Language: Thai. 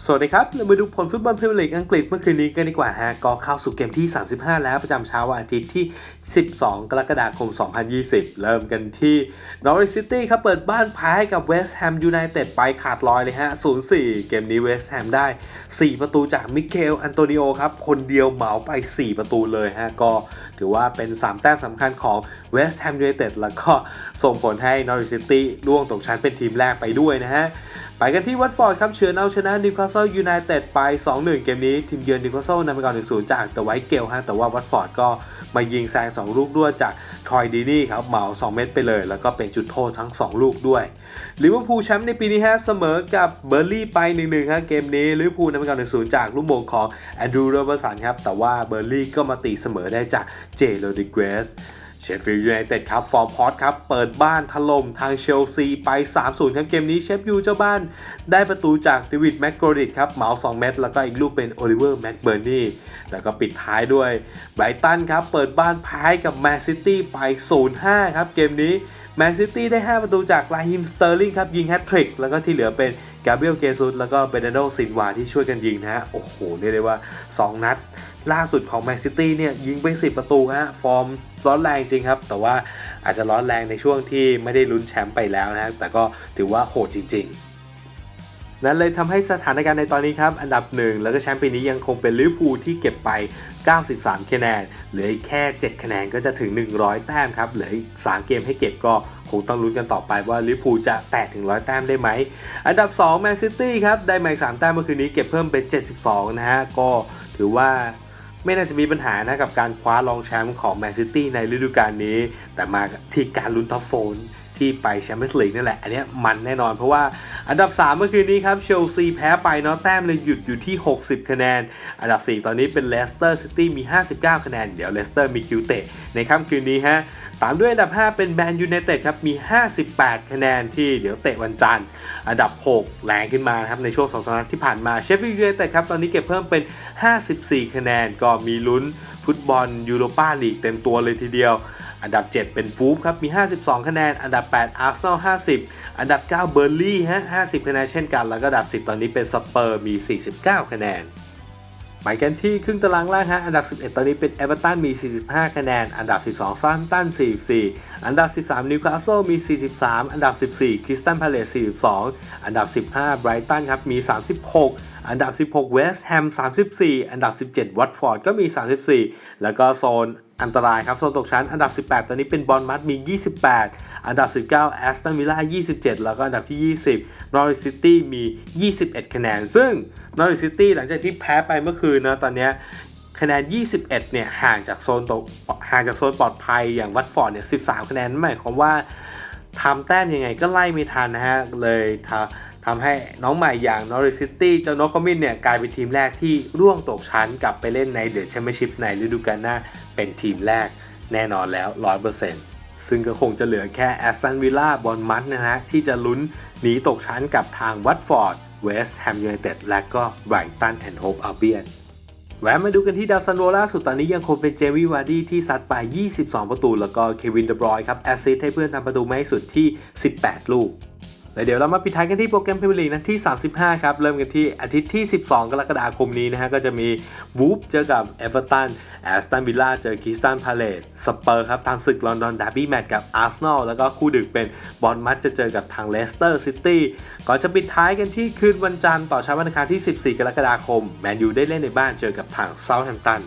สวัสดีครับ เรามาดูผลฟุตบอลพรีเมียร์ลีกอังกฤษเมื่อคืนนี้กันดีกว่าฮะก็เข้าสู่เกมที่ 35 แล้วประจำเช้าวันอาทิตย์ที่ 12 กรกฎาคม 2020 เริ่มกันที่ Norwich City ครับเปิดบ้านแพ้ให้กับ West Ham United ไปขาดลอยเลยฮะ 0-4 เกมนี้ West Ham ได้ 4 ประตูจากมิเกลอันโตนิโอครับ คนเดียวเหมาไป 4 ประตูเลยฮะ ก็ถือว่าเป็น 3 แต้มสำคัญของ West Ham United แล้วก็ส่งผลให้ Norwich City ล่วงตกชั้นเป็นทีมแรกไปด้วยนะฮะ ไปกันที่วัตฟอร์ดครับเฉือนเอาชนะนิวคาสเซิลยูไนเต็ดไป 2-1 เกมนี้ ทีมเยือนนิวคาสเซิลนำไปก่อน1-0 จากแต่ไวท์เกลฮะแต่ว่าวัตฟอร์ดก็มายิงแซง 2 ลูกด้วยจากทรอยดีนี่ครับเหมา 2 เม็ดไปเลย แล้วก็เป็นจุดโทษทั้ง 2 ลูกด้วยลิเวอร์พูลแชมป์ในปีนี้ฮะเสมอกับเบอร์ลี่ไป 1-1ฮะเกมนี้ลิเวอร์พูลนำไปก่อน1-0 จากลูกโมงของแอนดรูว์โรเบอร์สันครับแต่ว่าเบอร์ลี่ก็มาตีเสมอได้จากเจโรดิเกรส เชฟฟิลด์ยูไนเต็ดครับฟอร์พอตครับเปิดบ้านถล่มทางเชลซีไป 3-0ครับเกมนี้เชฟยูเจ้าบ้าน ได้ประตูจากเดวิดแม็กโกริดครับเหมา 2 เม็ดแล้วก็อีกลูกเป็นโอลิเวอร์แม็กเบอร์นี่แล้วก็ปิดท้ายด้วยไบรตันครับเปิดบ้านแพ้กับแมนซิตี้ไป 0-5 ครับเกมนี้แมนซิตี้ได้ 5 ประตูจากลาฮิมสเตอร์ลิงครับยิงแฮตทริกแล้วก็ที่เหลือเป็นกาเบรียลเกซุสแล้วก็เบรนโดซินวาที่ช่วยกันยิงนะฮะโอ้โหเรียกได้ว่า 2 นัด ล่าสุดของแมนซิตี้เนี่ยยิงไป 10 ประตูฮะฟอร์มร้อนแรงจริงครับ แต่ว่าอาจจะร้อนแรงในช่วงที่ไม่ได้ลุ้นแชมป์ไปแล้วนะแต่ก็ถือว่าโหดจริง ๆ นั่นเลยทำให้สถานการณ์ในตอนนี้ครับ อันดับหนึ่งแล้วก็แชมป์ปีนี้ยังคงเป็นลิเวอร์พูลที่เก็บไป 93 คะแนน เหลืออีกแค่ 7 คะแนนก็จะถึง 100 แต้มครับ เหลืออีก 3 เกมให้เก็บก็คงต้องลุ้นกันต่อไปว่าลิพูจะแตะถึง 100 แต้มได้ไหม อันดับ2แมนซิตี้ครับ ได้มาอีก3แต้มเมื่อคืนนี้เก็บเพิ่มเป็น 72 นะฮะ ก็ถือว่า ไม่น่าจะมีปัญหานะกับการคว้ารองแชมป์ของแมนซิตี้ในฤดูกาลนี้ แต่มาที่การลุ้นท็อปโฟน ที่ไปแชมเปี้ยนส์ลีกนั่นแหละ อันนี้มันแน่นอนเพราะว่าอันดับ 3 เมื่อคืนนี้ครับเชลซีแพ้ไปเนาะแต้มเลยหยุดอยู่ที่ 60 คะแนน อันดับ 4 ตอนนี้เป็นเลสเตอร์ซิตี้มี 59 คะแนน เดี๋ยวเลสเตอร์มีคิวเตะในค่ำคืนนี้ฮะตามด้วยอันดับ 5 เป็นแมนยูไนเต็ดครับมี 58 คะแนนที่เดี๋ยวเตะวันจันทร์ อันดับ 6แรงขึ้นมาครับในช่วง2สัปดาห์ที่ผ่านมาเชฟฟิลด์ยูไนเต็ดครับตอนนี้เก็บเพิ่มเป็น 54 คะแนนก็มีลุ้นฟุตบอลยูโรปาลีกเต็มตัวเลยทีเดียว อันดับ 7 เป็นฟูฟครับมี 52 คะแนน อันดับ 8 อาร์เซนอล 50 อันดับ 9 เบอร์ลี่ฮะ 50 คะแนนเช่นกัน แล้วก็อันดับ 10 ตอนนี้เป็นสเปอร์มี 49 คะแนนไปกันที่ครึ่งตารางล่างฮะ อันดับ 11 ตอนนี้เป็นเอเวอร์ตันมี 45 คะแนน อันดับ 12 ซาร์ตัน 44 อันดับ 13 นิวคาสเซิลมี 43 อันดับ 14 คริสตันพาเลส 42 อันดับ 15 ไบรตันครับ มี 36 อันดับ 16 เวสต์แฮม 34 อันดับ 17 วัตฟอร์ด ก็มี 34 แล้วก็โซน อันตรายครับโซนตกชั้นอันดับ 18 ตอนนี้เป็นบอลมัดมี 28 อันดับ 19แอสตันวิลล่า27 แล้วก็อันดับที่ 20นอริซิตี้มี 21 คะแนน ซึ่งนอริซิตี้หลังจากที่แพ้ไปเมื่อคืนนะตอนนี้คะแนน 21 เนี่ยห่างจากโซนตกห่างจากโซนปลอดภัยอย่างวัตฟอร์ดเนี่ย 13 คะแนนนั่นหมายความว่าทำแต้มยังไงก็ไล่ไม่ทันนะฮะเลยทำ ทำให้น้องใหม่อย่างนอริซิตี้เจ้านกคอมมินเนี่ยกลายเป็นทีมแรกที่ร่วงตกชั้นกลับไปเล่นในเดอะแชมเปี้ยนชิพในฤดูกาลหน้าเป็นทีมแรกแน่นอนแล้ว 100%ซึ่งก็คงจะเหลือแค่แอสตันวิลล่าบอลมัดนะฮะที่จะลุ้นหนีตกชั้นกับทางวัตฟอร์ดเวสต์แฮมยูไนเต็ดและก็ไบรตันแอนด์โฮปอัลเบียนแวะมาดูกันที่ดาวซันโวล่าสุดตอนนี้ยังคงเป็นเจมี่วาร์ดี้ที่ซัดไป 22 ประตู แล้วก็เควินเดบรอยครับแอสซิสให้เพื่อนทำประตูมาให้สุดที่ 18 ลูก แล้วเดี๋ยวเรามาปิดท้ายกันที่โปรแกรมพรีเมียร์ลีกนัดที่ 35 ครับ เริ่มกันที่อาทิตย์ที่ 12 กรกฎาคมนี้นะฮะ ก็จะมีวูฟเจอกับเอเวอร์ตันแอสตันวิลล่าเจอคิสตันพาเลตสเปอร์ครับทำศึกลอนดอนดาร์บี้แมตช์กับอาร์เซนอลแล้วก็คู่ดึกเป็นบอลมัดจะเจอกับทางเลสเตอร์ซิตี้ก่อนจะปิดท้ายกันที่คืนวันจันทร์ต่อเช้าวันอังคารที่ 14 กรกฎาคมแมนยูได้เล่นในบ้านเจอกับทางเซาท์แฮมป์ตัน